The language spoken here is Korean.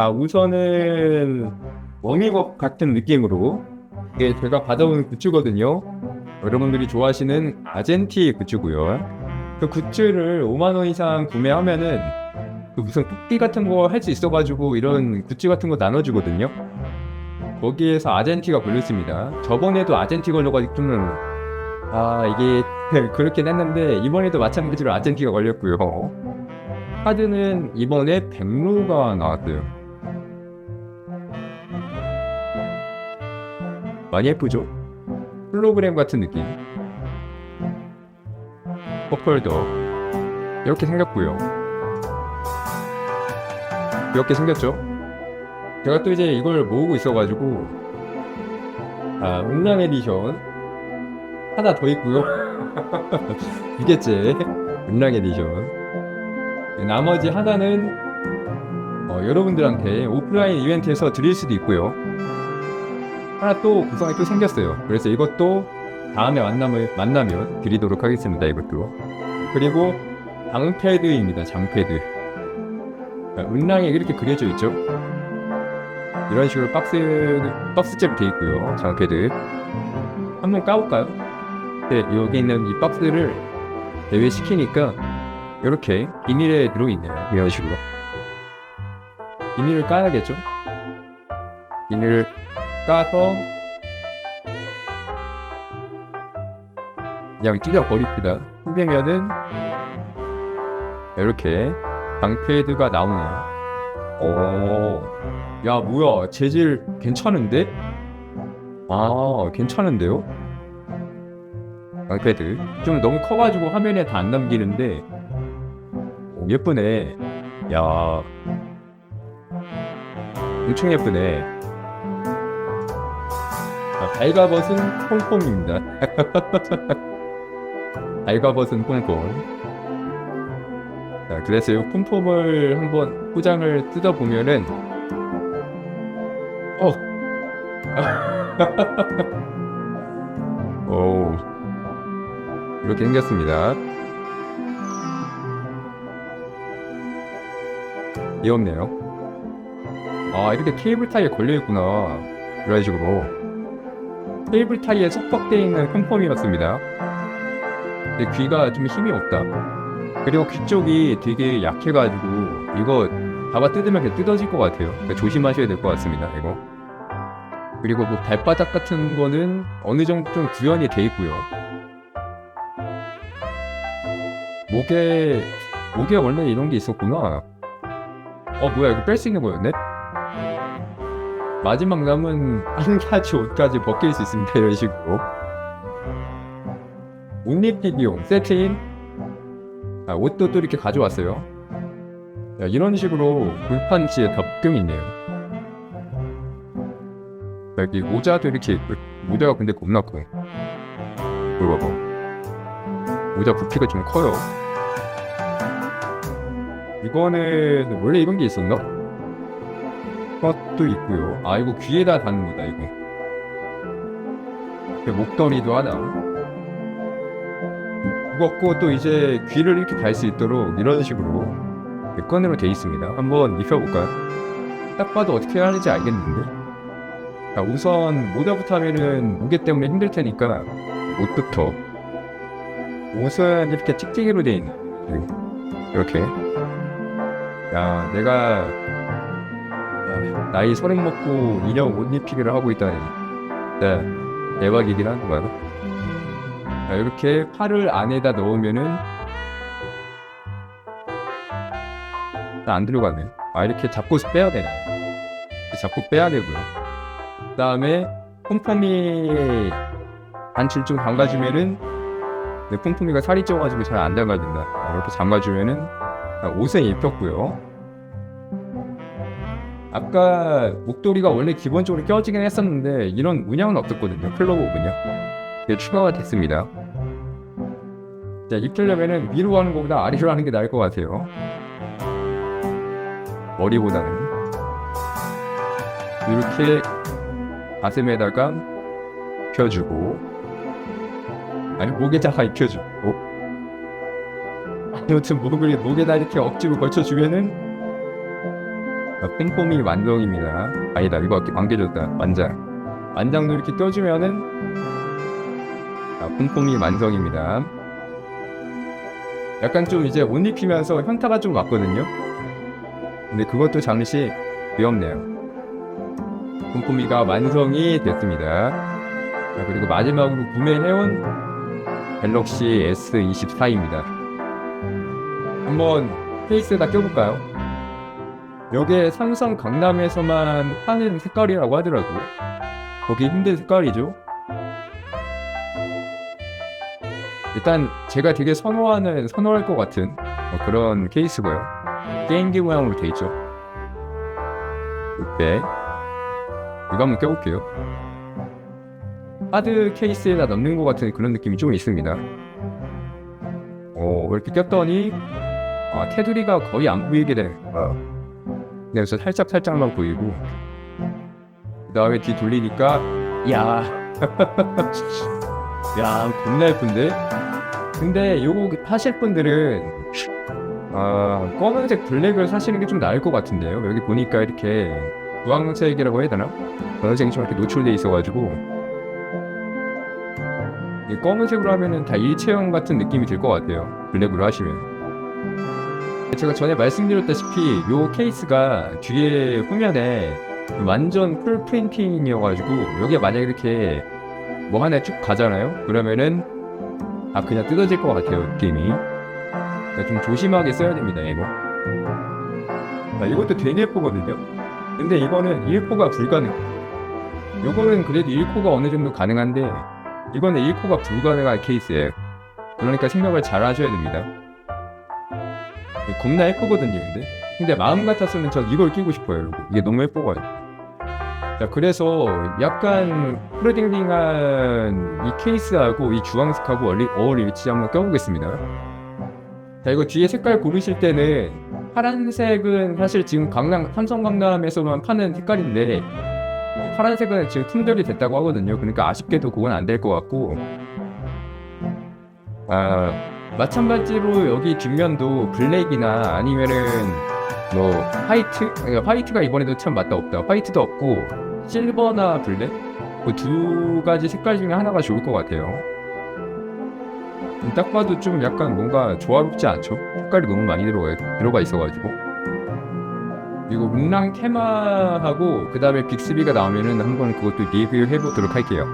아 우선은 워밍업 같은 느낌으로 이게 제가 받아온 굿즈거든요. 여러분들이 좋아하시는 아젠티 굿즈고요. 그 굿즈를 5만 원 이상 구매하면은 그 무슨 뽑기 같은 거 할 수 있어가지고 이런 굿즈 같은 거 나눠주거든요. 거기에서 아젠티가 걸렸습니다. 저번에도 아젠티 걸려가지고 좀, 아, 이게 그렇긴 했는데, 이번에도 마찬가지로 아젠티가 걸렸고요. 카드는 이번에 백루가 나왔어요. 많이 예쁘죠? 홀로그램 같은 느낌. 퍼플도 이렇게 생겼고요. 이렇게 생겼죠? 제가 또 이제 이걸 모으고 있어가지고 아 음란 에디션 하나 더 있고요. 두 개째 음란 에디션. 나머지 하나는 어, 여러분들한테 오프라인 이벤트에서 드릴 수도 있고요. 하나 또 구성이 또 생겼어요. 그래서 이것도 다음에 만남을 만나면 드리도록 하겠습니다. 이것도 그리고 장패드입니다. 장패드. 아, 은랑이 이렇게 그려져 있죠. 이런 식으로 박스 박스째로 돼 있고요. 장패드. 한번 까볼까요? 네, 여기 있는 이 박스를 대외시키니까 이렇게 비닐에 들어있네요. 이런 식으로. 비닐을 까야겠죠? 비닐을 까서 그냥 찢어 버립니다. 후배면은 이렇게 방패드가 나오네요. 오, 야 뭐야 재질 괜찮은데? 아 괜찮은데요? 방패드 좀 너무 커가지고 화면에 다안 남기는데 오, 예쁘네. 야 엄청 예쁘네. 아, 발가벗은 퐁퐁입니다. 발가벗은 퐁퐁. 자, 그래서 이 폼폼을 한번 포장을 뜯어보면은 어! 오 이렇게 생겼습니다 귀엽네요 아 이렇게 케이블 타이에 걸려있구나 이런 식으로 케이블 타이에 속박되어 있는 폼폼이었습니다 근데 귀가 좀 힘이 없다 그리고 귀 쪽이 되게 약해가지고 이거 잡아 뜯으면 그냥 뜯어질 것 같아요. 그러니까 조심하셔야 될 것 같습니다. 이거. 그리고 뭐 발바닥 같은 거는 어느 정도 좀 구현이 돼 있고요. 목에 목에 원래 이런 게 있었구나. 어 뭐야 이거 뺄 수 있는 거였네? 마지막 남은 한 가지 옷까지 벗길 수 있습니다. 이런 식으로. 옷 입히기용 세트인 아, 옷도 또 이렇게 가져왔어요. 야, 이런 식으로 불판지에 덮경이 있네요. 여기 모자도 이렇게 있고, 모자가 근데 겁나 커요. 이거 봐봐. 모자 부피가 좀 커요. 이거는 원래 이런 게 있었나? 것도 있고요. 아 이거 귀에다 다는 거다 이거. 목도리도 하나. 무겁고 또 이제 귀를 이렇게 달 수 있도록 이런 식으로 끈으로 돼 있습니다. 한번 입혀볼까요? 딱 봐도 어떻게 해야 하는지 알겠는데. 자, 우선 모자부터 하면은 무게 때문에 힘들 테니까 옷부터. 옷은 이렇게 찍찍이로 돼 있는. 이렇게. 야, 내가 야, 나이 서른 먹고 인형 옷 입히기를 하고 있다니. 자, 대박이긴 한 거야. 자, 이렇게 팔을 안에다 넣으면은 안 들어가네. 아 이렇게 잡고 빼야 되네. 잡고 빼야 되고요. 그 다음에 폼폼이 반칠 좀 담가주면은 내 폼폼이가 살이 쪄가지고 잘 안 담가진다. 아, 이렇게 잠가주면은 옷에 입혔고요. 아까 목도리가 원래 기본적으로 껴지긴 했었는데 이런 문양은 없었거든요. 클로버 문양. 이게 추가가 됐습니다. 자, 입히려면은 위로 하는 것보다 아래로 하는 게 나을 것 같아요. 머리보다는 이렇게 가슴에다가 펴주고 아니 목에다가 입혀주고 아무튼 목을 목에다 이렇게 억지로 걸쳐주면은 아, 폼폼이 완성입니다. 아니다, 이거 관계졌다. 완장. 완장도 이렇게 껴주면은 아, 폼폼이 완성입니다. 약간 좀 이제 옷 입히면서 현타가 좀 왔거든요. 근데 그것도 잠시 위험네요. 폼폼이가 완성이 됐습니다. 자, 그리고 마지막으로 구매해온 갤럭시 S24입니다. 한번 케이스에다 껴볼까요? 여기에 삼성 강남에서만 파는 색깔이라고 하더라고요. 거기 힘든 색깔이죠. 일단 제가 되게 선호하는 선호할 것 같은 뭐 그런 케이스고요. 게임기 모양으로 돼 있죠. 네. 이거 한번 껴볼게요. 하드 케이스에다 넣는 것 같은 그런 느낌이 좀 있습니다. 오, 이렇게 꼈더니 아, 테두리가 거의 안 보이게 되네. 아. 그래서 살짝 살짝만 보이고 그 다음에 뒤 돌리니까 야, 야 겁나 예쁜데. 근데 요거 하실 분들은 아 검은색 블랙을 사시는 게 좀 나을 것 같은데요. 여기 보니까 이렇게 주황색이라고 해야 되나? 검은색이 좀 이렇게 노출돼 있어가지고 이 검은색으로 하면은 다 일체형 같은 느낌이 들 것 같아요. 블랙으로 하시면. 제가 전에 말씀드렸다시피 요 케이스가 뒤에 후면에 완전 풀 프린팅이어가지고 여기에 만약에 이렇게 뭐 하나 쭉 가잖아요. 그러면은 아 그냥 뜯어질 것 같아요 느낌이. 그러니까 좀 조심하게 써야 됩니다 이거. 아, 이것도 되게 예쁘거든요. 근데 이거는 1코가 불가능. 요거는 그래도 1코가 어느 정도 가능한데 이거는 1코가 불가능한 케이스예요. 그러니까 생각을 잘 하셔야 됩니다. 겁나 예쁘거든요, 근데. 근데 마음 같았으면 전 이걸 끼고 싶어요, 이거. 이게 너무 예뻐가지고. 자, 그래서 약간 프레딩딩한 이 케이스하고 이 주황색하고 어울릴지 한번 껴보겠습니다. 자, 이거 뒤에 색깔 고르실 때는 파란색은 사실 지금 강남, 삼성 강남에서만 파는 색깔인데 파란색은 지금 품절이 됐다고 하거든요. 그러니까 아쉽게도 그건 안 될 것 같고 아, 마찬가지로 여기 뒷면도 블랙이나 아니면은 뭐 화이트? 화이트가 이번에도 참 맞다 없다. 화이트도 없고 실버나 블랙 그 두 가지 색깔 중에 하나가 좋을 것 같아요. 딱 봐도 좀 약간 뭔가 조화롭지 않죠? 색깔이 너무 많이 들어가, 들어가 있어가지고. 그리고 문랑 테마하고 그 다음에 빅스비가 나오면은 한번 그것도 리뷰해 보도록 할게요.